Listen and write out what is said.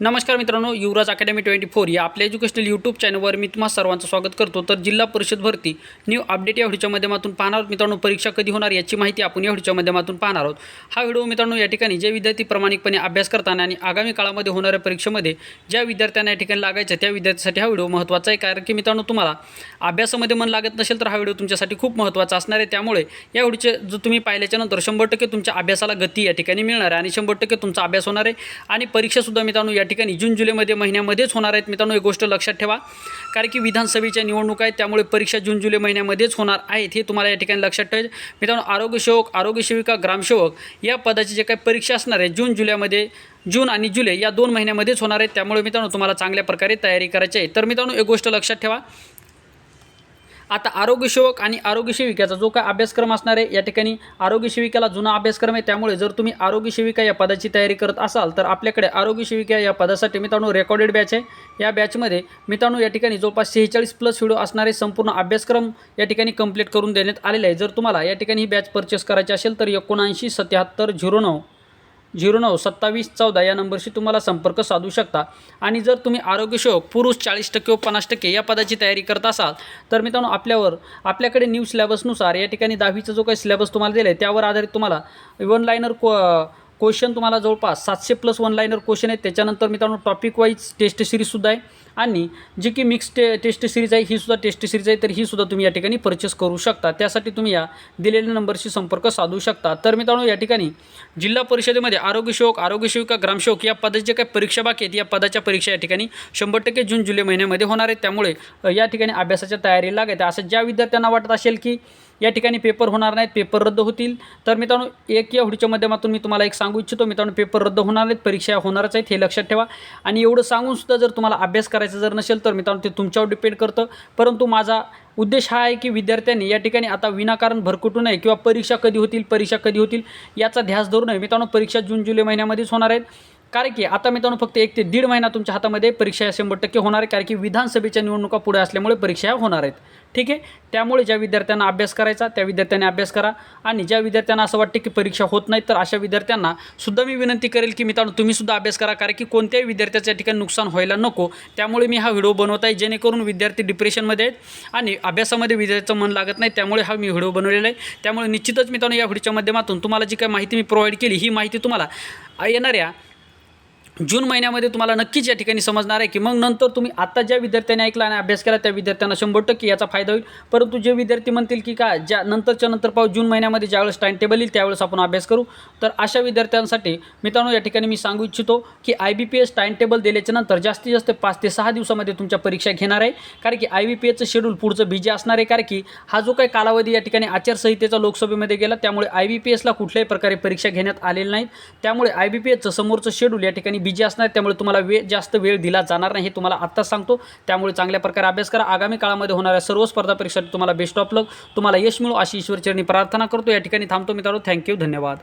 नमस्कार मित्रांनो युवराज academy twenty four या आपल्या एज्युकेशनल यूट्यूब चॅनलवर मी तुम्हा सर्वांचं स्वागत करतो. तर जिल्हा परिषद भरती न्यू अपडेट या व्हिडिओच्या माध्यमातून पाहणार आहोत. मित्रांनो परीक्षा कधी होणार याची माहिती आपण या व्हिडिओच्या माध्यमातून पाहणार आहोत. हा व्हिडिओ मित्रांनो या ठिकाणी जे विद्यार्थी प्रामाणिकपणे अभ्यास करताना आणि आगामी काळामध्ये होणाऱ्या परीक्षेमध्ये ज्या विद्यार्थ्यांना या ठिकाणी लागायच्या त्या विद्यार्थ्यासाठी हा व्हिडिओ महत्त्वाचा आहे. कारण की मित्रांनो तुम्हाला अभ्यासामध्ये मन लागत नसेल तर हा व्हिडिओ तुमच्यासाठी खूप महत्त्वाचा असणार आहे. त्यामुळे या व्हिडिओचे जो तुम्ही पाहिल्याच्यानंतर शंभर टक्के तुमच्या अभ्यासाला गती या ठिकाणी मिळणार आहे आणि शंभर टक्के तुमचा अभ्यास होणार आहे. आणि परीक्षासुद्धा मित्रांनो या ठिकाणी जून जुलैमध्ये महिन्यामध्येच होणार आहेत मित्रांनो एक गोष्ट लक्षात ठेवा. कारण की विधानसभेच्या निवडणूक आहेत त्यामुळे परीक्षा जून जुलै महिन्यामध्येच होणार आहेत हे तुम्हाला या ठिकाणी लक्षात ठेवायचे. मित्रांनो आरोग्यसेवक आरोग्यसेविका ग्रामसेवक या पदाची जे काही परीक्षा असणार आहे जून जुलैमध्ये जून आणि जुलै या दोन महिन्यामध्येच होणार आहेत. त्यामुळे मित्रांनो तुम्हाला चांगल्या प्रकारे तयारी करायची आहे. तर मित्रांनो एक गोष्ट लक्षात ठेवा. आता आरोग्यसेवक आणि आरोग्यसेविकाचा जो काय अभ्यासक्रम असणार आहे या ठिकाणी आरोग्यसेविकाला जुना अभ्यासक्रम आहे त्यामुळे जर तुम्ही आरोग्यसेविका या पदाची तयारी करत असाल तर आपल्याकडे आरोग्यसेविका या पदासाठी मित्रांनो रेकॉर्डेड बॅच आहे. या बॅचमध्ये मित्रांनो या ठिकाणी जवळपास सेहेचाळीस प्लस व्हिडिओ असणारे संपूर्ण अभ्यासक्रम या ठिकाणी कंप्लीट करून देण्यात आलेले आहे. जर तुम्हाला या ठिकाणी ही बॅच परचेस करायची असेल तर एकोणऐंशी सत्याहत्तर झिरो नऊ झिरो नऊ सत्तावीस चौदा या नंबरशी तुम्हाला संपर्क साधू शकता. आणि जर तुम्ही आरोग्यसेवक पुरुष चाळीस टक्के व पन्नास टक्के या पदाची तयारी करत असाल तर मित्रांनो आपल्यावर आपल्याकडे न्यू सिलेबसनुसार या ठिकाणी दहावीचा जो काही सिलेबस तुम्हाला दिला आहे त्यावर आधारित तुम्हाला वन लाईनर को क्वेश्चन तुम्हाला जवळपास सातशे प्लस वन लाईनर क्वेश्चन आहेत. त्याच्यानंतर मित्रांनो टॉपिक वाईज टेस्ट सिरीजसुद्धा आहे. आणि जी की मिक्स टे टेस्ट सिरीज आहे ही सुद्धा टेस्ट सिरीज आहे तर ही सुद्धा तुम्ही या ठिकाणी परचेस करू शकता. त्यासाठी तुम्ही या दिलेल्या नंबरशी संपर्क साधू शकता. तर मित्रांनो या ठिकाणी जिल्हा परिषदेमध्ये आरोग्यसेवक आरोग्यसेविका ग्रामसेवक या पदाच्या काही परीक्षा बाकी आहेत या पदाच्या परीक्षा या ठिकाणी शंभर टक्के जून जुलै महिन्यामध्ये होणार आहेत. त्यामुळे या ठिकाणी अभ्यासाच्या तयारी लागत आहे असं ज्या विद्यार्थ्यांना वाटत असेल की या ठिकाणी पेपर होणार नाहीत पेपर रद्द होतील. तर मित्रांनो एक या व्हिडिओच्या माध्यमातून मी तुम्हाला एक सांगू इच्छितो. मित्रांनो पेपर रद्द होणार नाहीत परीक्षा होणारच आहेत हे लक्षात ठेवा. आणि एवढं सांगून सुद्धा जर तुम्हाला अभ्यास करायचा जर नसेल तर मित्रांनो ते तुमच्यावर डिपेंड करतं. परंतु माझा उद्देश हा आहे की विद्यार्थ्यांनी या ठिकाणी आता विनाकारण भरकटू नये किंवा परीक्षा कधी होतील परीक्षा कधी होतील याचा ध्यास धरू नये. मित्रांनो परीक्षा जून जुलै महिन्यामध्येच होणार आहेत. कारण की आता मित्रांनो फक्त एक ते दीड महिना तुमच्या हातामध्ये परीक्षा शंभर टक्के होणार आहे कारण की विधानसभेच्या निवडणुका पुढे असल्यामुळे परीक्षा होणार आहेत. ठीक आहे? त्यामुळे ज्या विद्यार्थ्यांना अभ्यास करायचा त्या विद्यार्थ्यांनी अभ्यास करा. आणि ज्या विद्यार्थ्यांना असं वाटतं की परीक्षा होत नाही तर अशा विद्यार्थ्यांना सुद्धा मी विनंती करेल की मित्रांनो तुम्ही सुद्धा अभ्यास करा कारण की कोणत्याही विद्यार्थ्याच्या ठिकाणी नुकसान व्हायला नको. त्यामुळे मी हा व्हिडिओ बनवत आहे जेणेकरून विद्यार्थी डिप्रेशनमध्ये आहेत आणि अभ्यासामध्ये विद्यार्थ्याचं मन लागत नाही त्यामुळे हा मी व्हिडिओ बनवलेला आहे. त्यामुळे निश्चितच मित्रांनो या व्हिडिओच्या माध्यमातून तुम्हाला जी काही माहिती मी प्रोव्हाइड केली ही माहिती तुम्हाला येणाऱ्या जून महिन्यामध्ये तुम्हाला नक्कीच या ठिकाणी समजणार आहे की मग नंतर तुम्ही आता ज्या विद्यार्थ्यांनी ऐकला आणि अभ्यास केला त्या विद्यार्थ्यांना शंभर टक्के याचा फायदा होईल. परंतु जे विद्यार्थी म्हणतील की का ज्या नंतरच्या नंतर पाहू जून महिन्यामध्ये ज्यावेळेस टाईम टेबल येईल त्यावेळेस आपण अभ्यास करू. तर अशा विद्यार्थ्यांसाठी मित्रांनो या ठिकाणी मी सांगू इच्छितो की I B P S time table दिल्याच्या नंतर जास्तीत जास्त पाच ते सहा दिवसामध्ये तुमच्या परीक्षा घेणार आहे. कारण की आय बी पी एसचं शेड्यूल पुढचं बिजी असणार आहे. कारण की हा जो काही कालावधी या ठिकाणी आचारसंहितेचा लोकसभेमध्ये गेला त्यामुळे आय बी पी एसला कुठल्याही प्रकारे परीक्षा घेण्यात आलेल्या नाहीत. त्यामुळे आय बी पी एसचं समोरचं शेड्यूल या ठिकाणी बिजी असणार त्यामुळे तुम्हाला वेळ जास्त वेळ दिला जाणार नाही हे तुम्हाला आत्ताच सांगतो. त्यामुळे चांगल्या प्रकारे अभ्यास करा. आगामी काळामध्ये होणाऱ्या सर्व स्पर्धा परीक्षासाठी तुम्हाला बेस्ट ऑफ लक तुम्हाला यश मिळो अशी ईश्वरचरणी प्रार्थना करतो. या ठिकाणी थांबतो मित्रांनो. थँक्यू धन्यवाद.